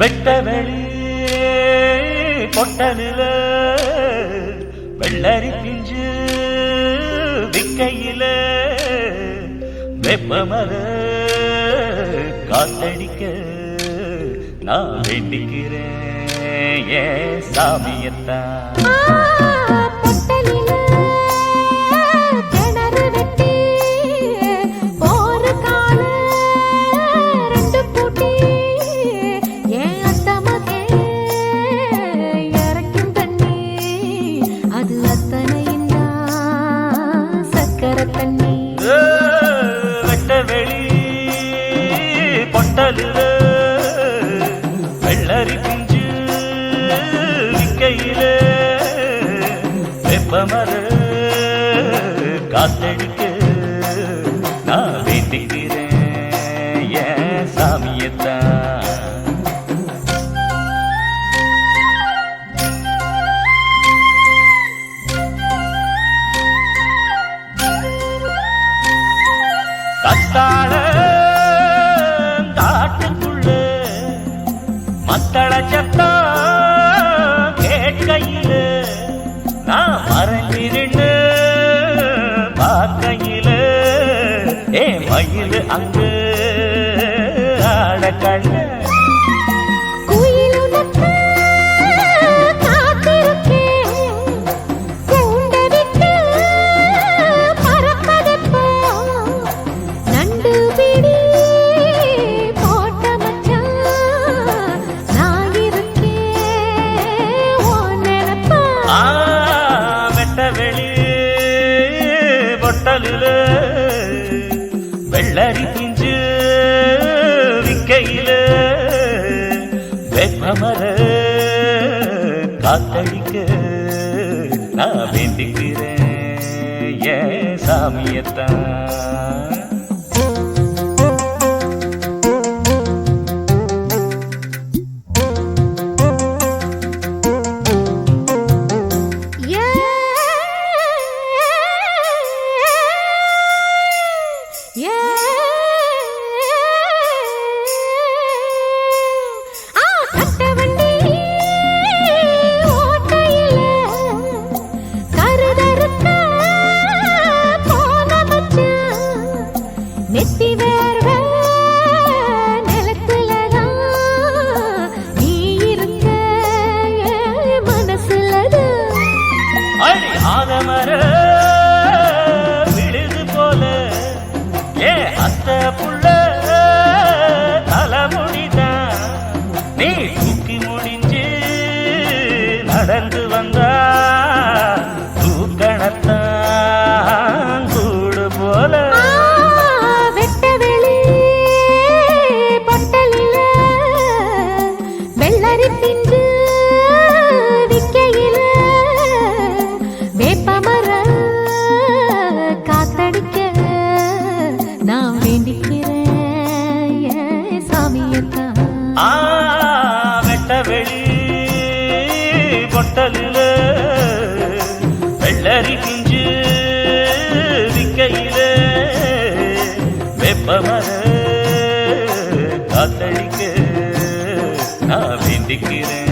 வெட்ட வெளி கொட்ட நில வெள்ளரி பிஞ்சு விக்கையில வெப்பமர காத்தடிக்க நான் வேண்டிக்கிறேன் ஏ சாமியத்தான் அது அத்தனையும் சக்கர தண்ணி. வெட்ட வெளி பொட்டலில வெள்ளரி பிஞ்சு விக்கையில வெப்பமர காத்தடிக்க கத்தாழ காட்டுக்குள்ள மத்தள சத்தா கேட்கையில நான் மறைஞ்சிருந்து நின்று பார்க்கையில ஏ மயில் அங்கு. பொட்டலில வெள்ளரி பிஞ்சு விக்கையிலே வெப்பமர காத்தடிக்க நான் வேண்டிக்கிறேன். ஏ சாமியத்தான் நெத்தி வேர்வை மனசுலதான் ஆதமர. அத்த புள்ள தலைமுடிதான் நீ தூக்கி முடிஞ்சு நடந்து வந்தா இருக்கிறேன்